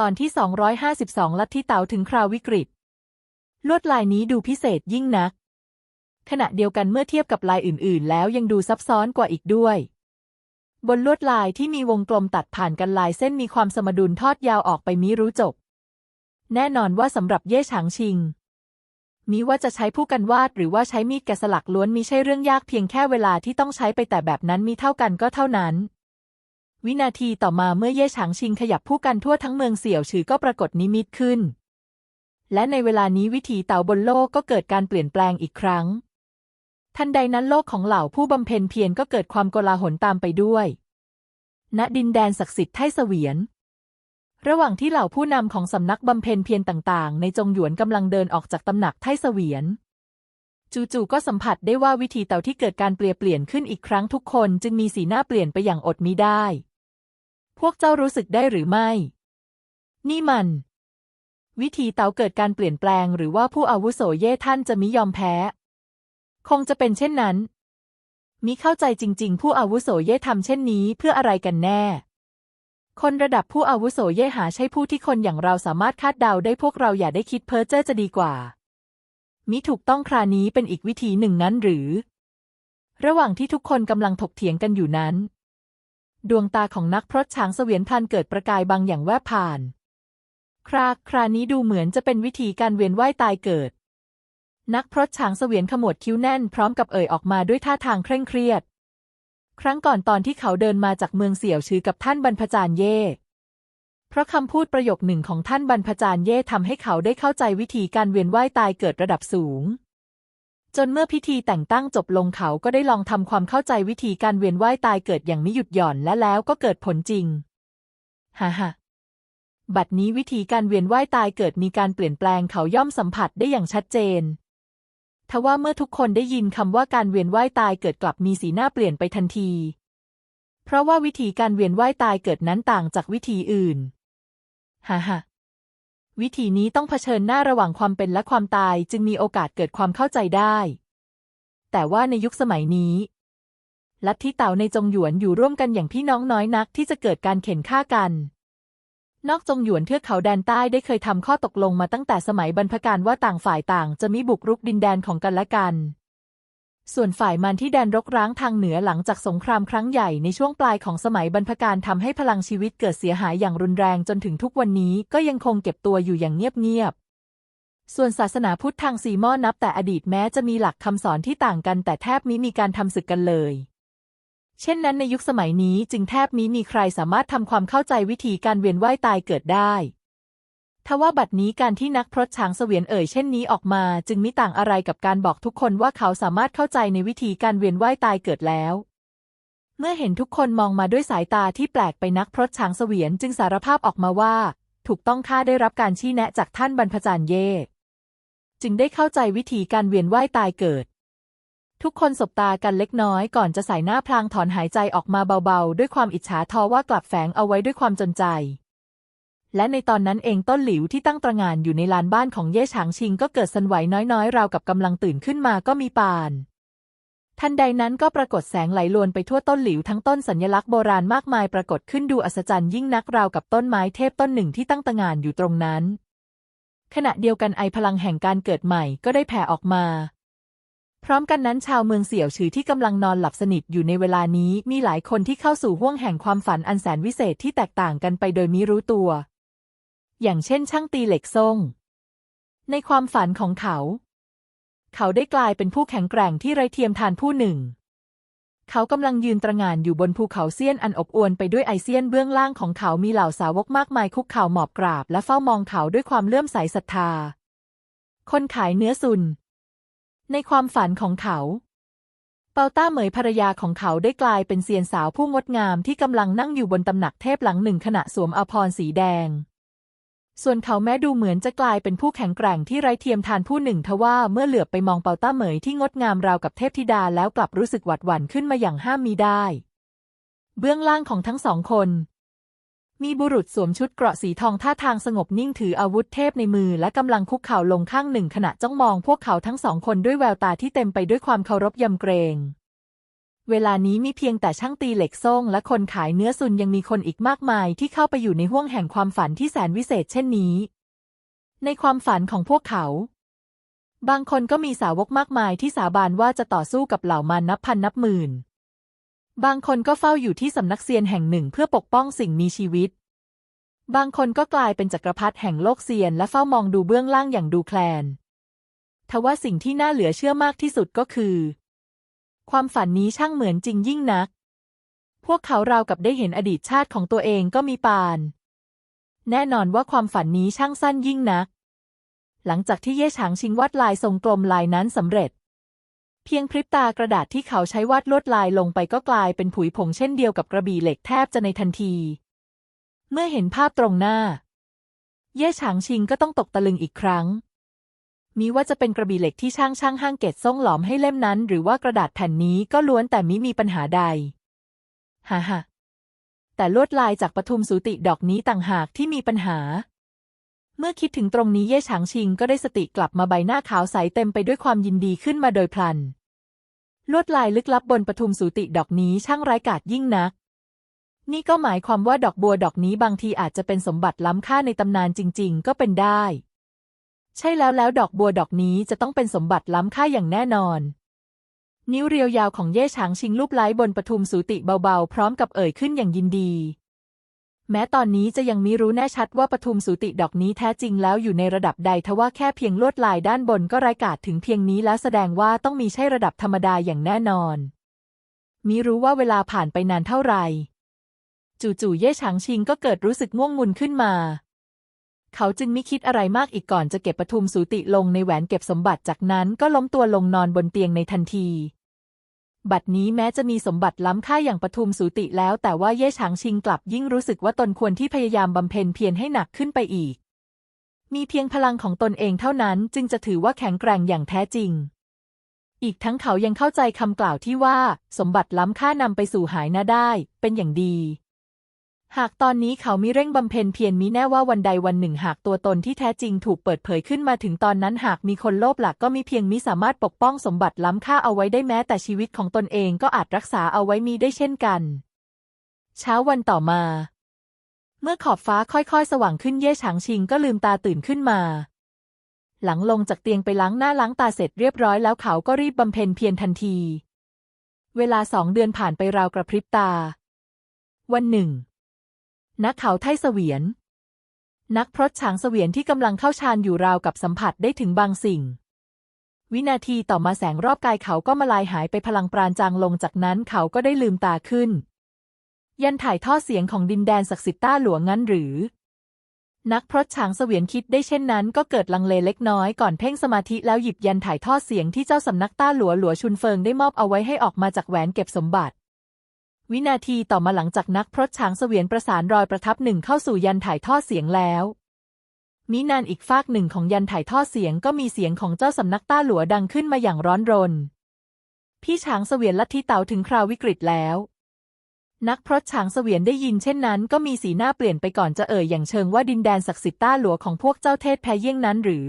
ตอนที่ 252 ลัทธิเต๋าถึงคราววิกฤต ลวดลายนี้ดูพิเศษยิ่งนัก ขณะเดียวกันเมื่อเทียบกับลายอื่น ๆ แล้วยังดูซับซ้อนกว่าอีกด้วย บนลวดลายที่มีวงกลมตัดผ่านกันลายเส้นมีความสมดุลทอดยาวออกไปมิรู้จบ แน่นอนว่าสำหรับเย่ฉางชิงมิว่าจะใช้ผู้กันวาดหรือว่าใช้มีดแกะสลักล้วนมิใช่เรื่องยากเพียงแค่เวลาที่ต้องใช้ไปแต่แบบนั้นมีเท่ากันก็เท่านั้น วินาทีต่อมาเมื่อเย่ฉางชิงขยับผู้กันทั่วทั้งเมืองเสี่ยวฉือก็ปรากฏนิมิตขึ้น และในเวลานี้วิถีเต่าบนโลกก็เกิดการเปลี่ยนแปลงอีกครั้ง ทันใดนั้นโลกของเหล่าผู้บำเพ็ญเพียรก็เกิดความโกลาหลตามไปด้วย ณ ดินแดนศักดิ์สิทธิ์ไทเสวียน ระหว่างที่เหล่าผู้นำของสำนักบำเพ็ญเพียรต่าง ๆ ในจงหยวนกำลังเดินออกจากตำหนักไทเสวียนจู่ๆก็สัมผัสได้ว่าวิธีเต่าที่เกิดการเปลี่ยนเปลี่ยนขึ้นอีกครั้งทุกคนจึงมีสีหน้าเปลี่ยนไปอย่างอดมิได้ พวกเจ้ารู้สึกได้หรือไม่ นี่มัน วิธีเต๋าเกิดการเปลี่ยนแปลงหรือว่าผู้อาวุโสเย่ท่านจะมิยอมแพ้ คงจะเป็นเช่นนั้น มิเข้าใจจริง ๆ ผู้อาวุโสเย่ทำเช่นนี้เพื่ออะไรกันแน่ คนระดับผู้อาวุโสเย่หาใช่ผู้ที่คนอย่างเราสามารถคาดเดาได้พวกเราอย่าได้คิดเพ้อเจ้อจะดีกว่า มิถูกต้องครานี้เป็นอีกวิธีหนึ่งนั้นหรือ ระหว่างที่ทุกคนกำลังถกเถียงกันอยู่นั้น ดวงตาของนักพรตช้างเสวียนพลันเกิดประกายบางอย่างแวบผ่าน คราครานี้ดูเหมือนจะเป็นวิธีการเวียนว่ายตายเกิด นักพรตช้างเสวียนขมวดคิ้วแน่นพร้อมกับเอ่ยออกมาด้วยท่าทางเคร่งเครียด ครั้งก่อนตอนที่เขาเดินมาจากเมืองเสี่ยวชือกับท่านบรรพจารย์เย่เพราะคำพูดประโยคหนึ่งของท่านบรรพจารย์เย่ทำให้เขาได้เข้าใจวิธีการเวียนว่ายตายเกิดระดับสูง จนเมื่อพิธีแต่งตั้งจบลงเขาก็ได้ลองทำความเข้าใจวิธีการเวียนว่ายตายเกิดอย่างไม่หยุดหย่อนและแล้วก็เกิดผลจริงฮ่าฮ่าบัดนี้วิธีการเวียนว่ายตายเกิดมีการเปลี่ยนแปลงเขาย่อมสัมผัสได้อย่างชัดเจนทว่าเมื่อทุกคนได้ยินคำว่าการเวียนว่ายตายเกิดกลับมีสีหน้าเปลี่ยนไปทันที เพราะว่าวิธีการเวียนว่ายตายเกิดนั้นต่างจากวิธีอื่นฮ่าฮ่า วิธีนี้ต้องเผชิญหน้าระหว่างความเป็นและความตายจึงมีโอกาสเกิดความเข้าใจได้ แต่ว่าในยุคสมัยนี้ลัทธิเต่าในจงหยวนอยู่ร่วมกันอย่างพี่น้องน้อยนักที่จะเกิดการเข็นฆ่ากัน นอกจงหยวนเทือกเขาแดนใต้ได้เคยทำข้อตกลงมาตั้งแต่สมัยบรรพการว่าต่างฝ่ายต่างจะมิบุกรุกดินแดนของกันและกัน ส่วนฝ่ายมันที่แดนรกร้างทางเหนือหลังจากสงครามครั้งใหญ่ในช่วงปลายของสมัยบรรพการทำให้พลังชีวิตเกิดเสียหายอย่างรุนแรงจนถึงทุกวันนี้ก็ยังคงเก็บตัวอยู่อย่างเงียบๆ ส่วนศาสนาพุทธทางซีม่อนับแต่อดีตแม้จะมีหลักคำสอนที่ต่างกันแต่แทบมิมีการทำศึกกันเลย เช่นนั้นในยุคสมัยนี้จึงแทบมิมีใครสามารถทำความเข้าใจวิธีการเวียนว่ายตายเกิดได้ ทว่าบัดนี้การที่นักพรตช้างเสวียนเอ่ยเช่นนี้ออกมา จึงมิต่างอะไรกับการบอกทุกคนว่าเขาสามารถเข้าใจในวิธีการเวียนว่ายตายเกิดแล้ว เมื่อเห็นทุกคนมองมาด้วยสายตาที่แปลกไปนักพรตช้างเสวียนจึงสารภาพออกมาว่า ถูกต้องข้าได้รับการชี้แนะจากท่านบรรพจารย์เย่จึงได้เข้าใจวิธีการเวียนว่ายตายเกิด ทุกคนสบตากันเล็กน้อยก่อนจะใส่หน้าพลางถอนหายใจออกมาเบาๆ ด้วยความอิจฉาทอว่ากลับแฝงเอาไว้ด้วยความจนใจ และในตอนนั้นเองต้นหลิวที่ตั้งตระหง่านอยู่ในลานบ้านของเย่ฉางชิงก็เกิดสันไหวน้อยๆ ราวกับกำลังตื่นขึ้นมาก็มีปานทันใดนั้นก็ปรากฏแสงไหลลวนไปทั่วต้นหลิวทั้งต้นสัญลักษณ์โบราณมากมายปรากฏขึ้นดูอัศจรรย์ยิ่งนักราวกับต้นไม้เทพต้นหนึ่งที่ตั้งตระหง่านอยู่ตรงนั้น ขณะเดียวกันไอพลังแห่งการเกิดใหม่ก็ได้แผ่ออกมา พร้อมกันนั้นชาวเมืองเสี่ยวฉือที่กำลังนอนหลับสนิทอยู่ในเวลานี้มีหลายคนที่เข้าสู่ห้วงแห่งความฝันอันแสนวิเศษที่แตกต่างกันไปโดยมิรู้ตัว อย่างเช่นช่างตีเหล็กซ่งในความฝันของเขา เขาได้กลายเป็นผู้แข็งแกร่งที่ไร้เทียมทานผู้หนึ่ง เขากำลังยืนตระหง่านอยู่บนภูเขาเซียนอันอบอวลไปด้วยไอเซียนเบื้องล่างของเขามีเหล่าสาวกมากมายคุกเข่าหมอบกราบ และเฝ้ามองเขาด้วยความเลื่อมใสศรัทธา คนขายเนื้อซุน ในความฝันของเขาเปาต้าเหมยภรรยาของเขาได้กลายเป็นเซียนสาวผู้งดงามที่กำลังนั่งอยู่บนตำหนักเทพหลังหนึ่งขณะสวมอภรณ์สีแดง ส่วนเขาแม้ดูเหมือนจะกลายเป็นผู้แข็งแกร่งที่ไร้เทียมทานผู้หนึ่งทว่าเมื่อเหลือบไปมองเปาต้าเหมยที่งดงามราวกับเทพธิดาแล้วกลับรู้สึกหวาดหวั่นขึ้นมาอย่างห้ามมิได้ เบื้องล่างของทั้งสองคน มีบุรุษสวมชุดเกราะสีทองท่าทางสงบนิ่งถืออาวุธเทพในมือและกำลังคุกเข่าลงข้างหนึ่งขณะจ้องมองพวกเขาทั้งสองคนด้วยแววตาที่เต็มไปด้วยความเคารพยำเกรง เวลานี้มีเพียงแต่ช่างตีเหล็กส่งและคนขายเนื้อซุนยังมีคนอีกมากมายที่เข้าไปอยู่ในห้วงแห่งความฝันที่แสนวิเศษเช่นนี้ ในความฝันของพวกเขา บางคนก็มีสาวกมากมายที่สาบานว่าจะต่อสู้กับเหล่ามารนับพันนับหมื่น บางคนก็เฝ้าอยู่ที่สำนักเซียนแห่งหนึ่งเพื่อปกป้องสิ่งมีชีวิต บางคนก็กลายเป็นจักรพรรดิแห่งโลกเซียนและเฝ้ามองดูเบื้องล่างอย่างดูแคลนทว่าสิ่งที่น่าเหลือเชื่อมากที่สุดก็คือ ความฝันนี้ช่างเหมือนจริงยิ่งนัก พวกเขาราวกับได้เห็นอดีตชาติของตัวเองก็มีปาน แน่นอนว่าความฝันนี้ช่างสั้นยิ่งนัก หลังจากที่เย่ฉางชิงวาดลายทรงกลมลายนั้นสำเร็จ เพียงพริบตากระดาษที่เขาใช้วาดลวดลายลงไปก็กลายเป็นผุยผงเช่นเดียวกับกระบี่เหล็กแทบจะในทันที เมื่อเห็นภาพตรงหน้า เย่ฉางชิงก็ต้องตกตะลึงอีกครั้ง มีว่าจะเป็นกระบี่เหล็กที่ช่างช่างห้างเกตส่งหลอมให้เล่มนั้น หรือว่ากระดาษแผ่นนี้ก็ล้วนแต่มิมีปัญหาใดฮ่าฮ่าแต่ลวดลายจากปทุมสูติดอกนี้ต่างหากที่มีปัญหา เมื่อคิดถึงตรงนี้เย่ฉางชิงก็ได้สติกลับมาใบหน้าขาวใสเต็มไปด้วยความยินดีขึ้นมาโดยพลัน ลวดลายลึกลับบนปทุมสูติดอกนี้ช่างไร้กาจยิ่งนัก นี่ก็หมายความว่าดอกบัวดอกนี้บางทีอาจจะเป็นสมบัติล้ำค่าในตำนานจริง ๆ ก็เป็นได้ ใช่แล้วแล้วดอกบัวดอกนี้จะต้องเป็นสมบัติล้ำค่าอย่างแน่นอน นิ้วเรียวยาวของเย่ฉางชิงลูบไล้บนปทุมสูติเบาๆ พร้อมกับเอ่ยขึ้นอย่างยินดี แม้ตอนนี้จะยังไม่รู้แน่ชัดว่าปทุมสูติดอกนี้แท้จริงแล้วอยู่ในระดับใดทว่าแค่เพียงลวดลายด้านบนก็ไร้กาจถึงเพียงนี้แล้วแสดงว่าต้องมีใช่ระดับธรรมดาอย่างแน่นอน มิรู้ว่าเวลาผ่านไปนานเท่าไหร่จู่ๆเย่ฉางชิงก็เกิดรู้สึกง่วงงุนขึ้นมา เขาจึงไม่คิดอะไรมากอีกก่อนจะเก็บปทุมสูติลงในแหวนเก็บสมบัติจากนั้นก็ล้มตัวลงนอนบนเตียงในทันที บัดนี้แม้จะมีสมบัติล้ำค่าอย่างปทุมสูติแล้ว แต่ว่าเย่ฉางชิงกลับยิ่งรู้สึกว่าตนควรที่พยายามบำเพ็ญเพียรให้หนักขึ้นไปอีก มีเพียงพลังของตนเองเท่านั้นจึงจะถือว่าแข็งแกร่งอย่างแท้จริง อีกทั้งเขายังเข้าใจคำกล่าวที่ว่า สมบัติล้ำค่านำไปสู่หายนะได้ เป็นอย่างดี หากตอนนี้เขามิเร่งบำเพ็ญเพียรมิแน่ว่าวันใดวันหนึ่งหากตัวตนที่แท้จริงถูกเปิดเผยขึ้นมาถึงตอนนั้นหากมีคนโลภหลักก็มิเพียงมิสามารถปกป้องสมบัติล้ำค่าเอาไว้ได้แม้แต่ชีวิตของตนเองก็อาจรักษาเอาไว้มีได้เช่นกัน เช้าวันต่อมา เมื่อขอบฟ้าค่อยๆ สว่างขึ้นเย่ฉางชิงก็ลืมตาตื่นขึ้นมา หลังลงจากเตียงไปล้างหน้าล้างตาเสร็จเรียบร้อยแล้วเขาก็รีบบำเพ็ญเพียรทันที เวลาสองเดือนผ่านไปราวกระพริบตา วันหนึ่ง นักเขาไทเสวียน นักพรตฉางเสวียนที่กำลังเข้าฌานอยู่ราวกับสัมผัสได้ถึงบางสิ่ง วินาทีต่อมาแสงรอบกายเขาก็มาลายหายไปพลังปราณจางลงจากนั้นเขาก็ได้ลืมตาขึ้น ยันถ่ายทอดเสียงของดินแดนศักดิ์สิทธิ์ต้าหลวงงั้นหรือ นักพรตฉางเสวียนคิดได้เช่นนั้น ก็เกิดลังเลเล็กน้อยก่อนเพ่งสมาธิแล้วหยิบยันถ่ายทอดเสียงที่เจ้าสำนักต้าหลัวหลัวชุนเฟิงได้มอบเอาไว้ให้ออกมาจากแหวนเก็บสมบัติ วินาทีต่อมาหลังจากนักพรตฉางเสวียนประสานรอยประทับหนึ่งเข้าสู่ยันถ่ายทอดเสียงแล้วมินานอีกฟากหนึ่งของยันถ่ายทอดเสียงก็มีเสียงของเจ้าสำนักต้าหลัวดังขึ้นมาอย่างร้อนรน พี่ฉางเสวียนลัทธิเต๋าถึงคราววิกฤตแล้ว นักพรตฉางเสวียนได้ยินเช่นนั้น ก็มีสีหน้าเปลี่ยนไปก่อนจะเอ่ยอย่างเชิงว่าดินแดนศักดิ์สิทธิ์ต้าหลัวของพวกเจ้าเทศแพ้เยี่ยงนั้นหรือ